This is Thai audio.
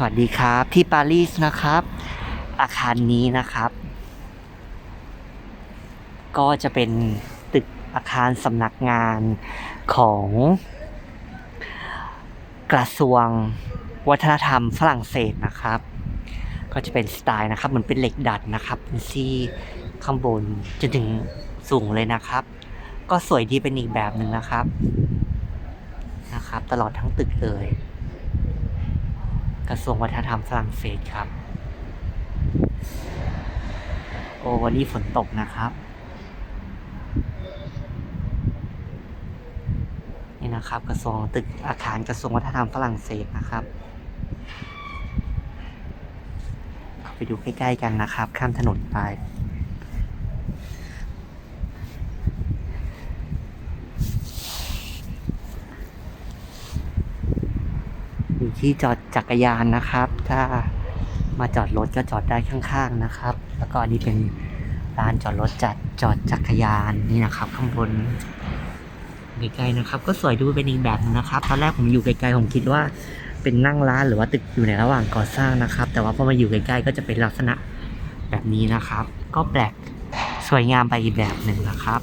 สวัสดีครับที่ปารีสนะครับ อาคารนี้นะครับ ก็จะเป็นตึกอาคารสำนักงานของกระทรวงวัฒนธรรมฝรั่งเศสนะครับ ก็จะเป็นสไตล์นะครับเหมือนเป็นเหล็กดัดนะครับเป็นซี่ข้างบนจนถึงสูงเลยนะครับ ก็สวยดีเป็นอีกแบบหนึ่งนะครับนะครับ ตลอดทั้งตึกเลย กระทรวงวัฒนธรรมฝรั่งเศสครับ โอ้วันนี้ฝนตกนะครับ นี่นะครับกระทรวงตึกอาคารกระทรวงวัฒนธรรมฝรั่งเศสนะครับเข้าไปดูใกล้ๆกันนะครับ ข้ามถนนไป มีที่จอดจักรยานนะครับ ถ้ามาจอดรถก็จอดได้ข้างๆนะครับ แล้วก็อันนี้เป็นร้านจอดรถจัดจอดจักรยานนี่นะครับ ข้างบนใกล้ๆนะครับ ก็สวยดูเป็นอีกแบบหนึงนะครับตอนแรกผมอยู่ไกลๆผมคิดว่าเป็นนั่งร้านหรือว่าตึกอยู่ในระหว่างก่อสร้างนะครับ แต่ว่าพอมาอยู่ใกล้ๆก็จะเป็นลักษณะแบบนี้นะครับ ก็แปลกสวยงามไปอีกแบบหนึ่งนะครับ